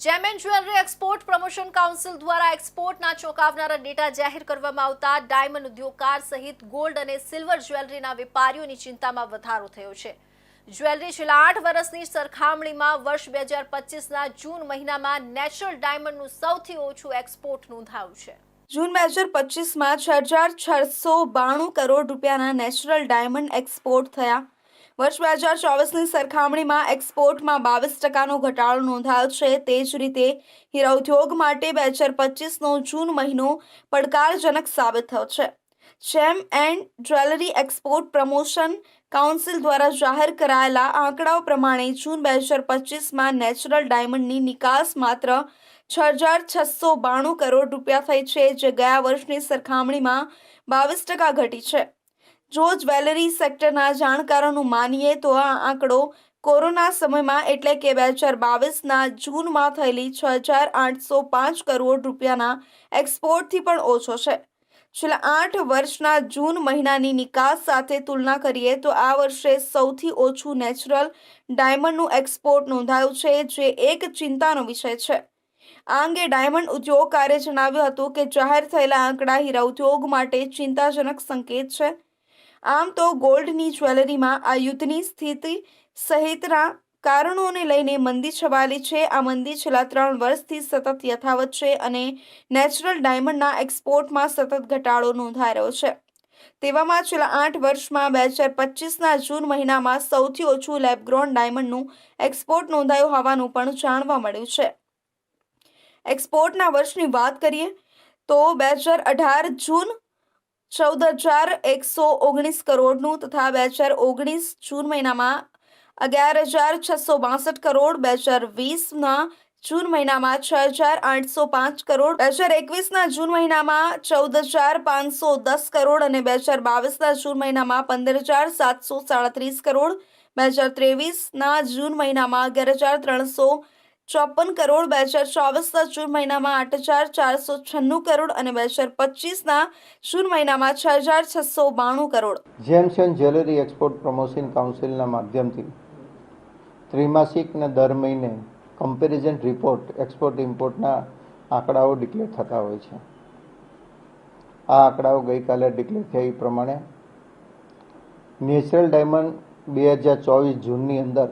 Gem and jewellery export promotion council દ્વારા એક્સપોર્ટના ચોંકાવનારા data જાહેર કરવામાં આવતા ડાયમંડ ઉદ્યોગકાર સહિત ગોલ્ડ અને સિલ્વર જ્વેલરીના વેપારીઓની ચિંતામાં વધારો થયો છે. જ્વેલરી છેલ્લા આઠ વર્ષની સરખામણીમાં વર્ષ બે હજાર પચીસના જૂન મહિનામાં નેચરલ ડાયમંડનું સૌથી ઓછું એક્સપોર્ટ નોંધાયું છે. જૂન બે હજાર પચીસમાં છ હજાર છસો બાણું કરોડ રૂપિયાના નેચરલ ડાયમંડ એક્સપોર્ટ થયા. વર્ષ બે હજાર ચોવીસની સરખામણીમાં એક્સપોર્ટમાં બાવીસ ટકાનો ઘટાડો નોંધાયો છે. તે જ રીતે હીરા ઉદ્યોગ માટે બે હજાર પચીસનો જૂન મહિનો પડકારજનક સાબિત થયો છે. Gem and jewellery export promotion council દ્વારા જાહેર કરાયેલા આંકડાઓ પ્રમાણે જૂન બે હજાર પચીસમાં નેચરલ ડાયમંડની નિકાસ માત્ર છ હજાર છસો બાણું કરોડ રૂપિયા થઈ છે, જે ગયા વર્ષની સરખામણીમાં બાવીસ ટકા ઘટી છે. જો જ્વેલરી સેક્ટરના જાણકારોનું માનીએ તો આ આંકડો કોરોના સમયમાં એટલે કે બે હજાર બાવીસના જૂનમાં થયેલી છ હજાર આઠસો પાંચ કરોડ રૂપિયાના એક્સપોર્ટથી પણ ઓછો છે. છેલ્લા આઠ વર્ષના જૂન મહિનાની નિકાસ સાથે તુલના કરીએ તો આ વર્ષે સૌથી ઓછું નેચરલ ડાયમંડનું એક્સપોર્ટ નોંધાયું છે, જે એક ચિંતાનો વિષય છે. આ અંગે ડાયમંડ ઉદ્યોગકારે જણાવ્યું હતું કે જાહેર થયેલા આંકડા હીરા ઉદ્યોગ માટે ચિંતાજનક સંકેત છે. આમ તો ગોલ્ડની જ્વેલરીમાં આ યુદ્ધની સ્થિતિ સહિતના કારણોને લઈને મંદી છવાયેલી છે. આ મંદી છેલ્લા ત્રણ વર્ષથી સતત યથાવત છે અને નેચરલ ડાયમંડના એક્સપોર્ટમાં સતત ઘટાડો નોંધાઈ રહ્યો છે. તેવામાં છેલ્લા આઠ વર્ષમાં બે હજાર પચીસના જૂન મહિનામાં સૌથી ઓછું લેબગ્રોન ડાયમંડનું એક્સપોર્ટ નોંધાયું હોવાનું પણ જાણવા મળ્યું છે. એક્સપોર્ટના વર્ષની વાત કરીએ તો બે હજાર અઢાર જૂન ચૌદ હજાર એકસો ઓગણીસ કરોડનું તથા બે હજાર ઓગણીસ જૂન મહિનામાં અગિયાર હજાર છસો બાસઠ કરોડ, બે હજાર વીસના જૂન મહિનામાં છ હજાર આઠસો પાંચ કરોડ, બે હજાર એકવીસના જૂન મહિનામાં ચૌદ હજાર પાંચસો દસ કરોડ અને બે હજાર બાવીસના જૂન મહિનામાં પંદર હજાર સાતસો સાડત્રીસ કરોડ, બે હજાર ત્રેવીસના જૂન મહિનામાં અગિયાર હજાર ત્રણસો ચોપન કરોડ બે હજાર ચોવીસના જૂન મહિનામાં આઠ હજાર ચારસો છન્નું કરોડ અને બે હજાર પચીસના જૂન મહિનામાં છ હજાર છસો બાણું crore. Gems and jewellery export promotion કાઉન્સિલના માધ્યમથી ત્રિમાસિક ને દર મહિને કમ્પેરિઝન રિપોર્ટ, એક્સપોર્ટ, ઇમ્પોર્ટના આંકડાઓ ડિક્લેર થતા હોય છે. આ આંકડાઓ ગઈકાલે ડિક્લેર થયા એ પ્રમાણે નેચરલ ડાયમંડ બે હજાર ચોવીસ જૂનની અંદર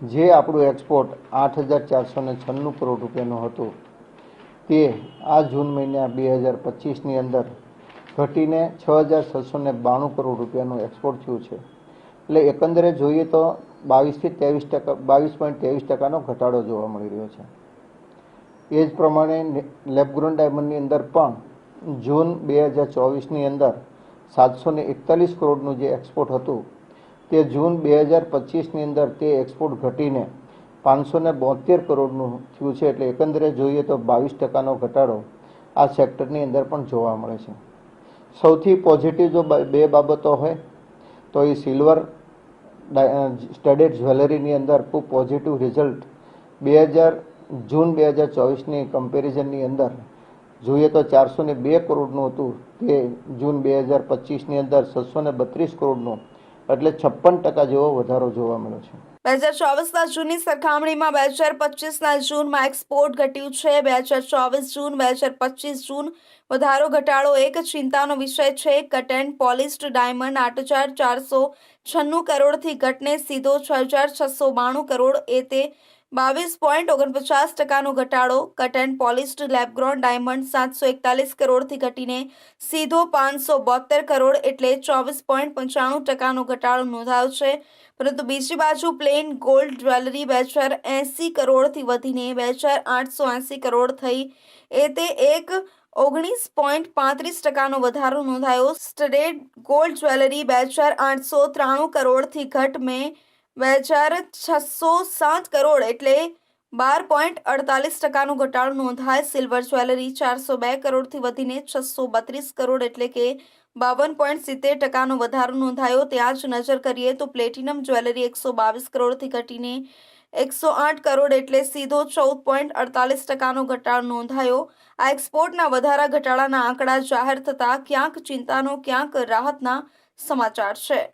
જે આપણું એક્સપોર્ટ આઠ હજાર ચારસો ને છન્નું કરોડ રૂપિયાનું હતું, તે આ જૂન મહિના બે હજાર પચીસની અંદર ઘટીને છ હજાર છસો ને બાણું કરોડ રૂપિયાનું એક્સપોર્ટ થયું છે. એટલે એકંદરે જોઈએ તો બાવીસથી ત્રેવીસ ટકા, બાવીસ પોઈન્ટ ત્રેવીસ ટકાનો ઘટાડો જોવા મળી રહ્યો છે. એ જ પ્રમાણે લેબગ્રોન ડાયમંડની અંદર પણ જૂન બે હજાર ચોવીસની અંદર સાતસો એકતાલીસ કરોડનું જે એક્સપોર્ટ હતું તે જૂન બે હજાર પચીસની અંદર તે એક્સપોર્ટ ઘટીને પાંચસો ને બોતેર કરોડનું થયું છે એટલે એકંદરે જોઈએ તો બાવીસ ટકાનો ઘટાડો આ સેક્ટરની અંદર પણ જોવા મળે છે. સૌથી પોઝિટિવ જો બ- બાબતો હોય, તો એ સિલ્વર સ્ટડેડ જ્વેલરીની અંદર ખૂબ પોઝિટિવ રિઝલ્ટ બે હજાર, જૂન બે હજાર ચોવીસની કમ્પેરિઝનની અંદર જોઈએ તો ચારસો ને બે કરોડનું હતું. તે જૂન બે હજાર પચીસની અંદર છસો ને બત્રીસ કરોડનું એટલે છપ્પન ટકા જેવો વધારો જોવા મળ્યો છે. બે હજાર ચોવીસના જૂનની સરખામણીમાં બે હજાર પચીસના જૂનમાં એક્સપોર્ટ ઘટ્યું છે. બે હજાર ચોવીસ જૂન, બે હજાર પચીસ જૂન વધારો ઘટાડો એક ચિંતાનો વિષય છે. કટ એન્ડ પોલિસ્ડ ડાયમંડ આઠ હજાર ચારસો છન્નું કરોડથી ઘટને સીધો છ હજાર છસો બાણું કરોડ એ તે બાવીસ પોઈન્ટ ઓગણપચાસ ટકાનો ઘટાડો cut and polished lab grown diamond સાતસો એકતાલીસ કરોડથી ઘટીને સીધો પાંચસો બોતેર કરોડ એટલે ચોવીસ પોઈન્ટ પંચાણું ટકાનો ઘટાડો નોંધાયો છે. પરંતુ બીજી બાજુ પ્લેન ગોલ્ડ જ્વેલરી બે હજાર એંસી કરોડથી વધીને બે હજાર આઠસો એંસી કરોડ થઈ. એ તે એક ઓગણીસ પોઈન્ટ પાંત્રીસ ટકાનો વધારો નોંધાયો. સ્ટડેડ ગોલ્ડ જ્વેલરી બે હજાર આઠસો ત્રાણું કરોડથી ઘટ મેં બે હજાર છસો સાત કરોડ એટલે બાર પોઈન્ટ અડતાલીસ ટકાનો ઘટાડો નોંધાય. સિલ્વર જ્વેલરી ચારસો બે કરોડથી વધીને છસો બત્રીસ કરોડ એટલે કે બાવન પોઈન્ટ સિત્તેર ટકાનો વધારો નોંધાયો. ત્યાં જ નજર કરીએ તો પ્લેટિનમ જ્વેલરી એકસો બાવીસ કરોડથી ઘટીને એકસો આઠ કરોડ એટલે સીધો ચૌદ પોઈન્ટ અડતાલીસ ટકાનો ઘટાડો નોંધાયો. આ એક્સપોર્ટના વધારા ઘટાડાના આંકડા જાહેર થતાં ક્યાંક ચિંતાનો, ક્યાંક રાહતના સમાચાર છે.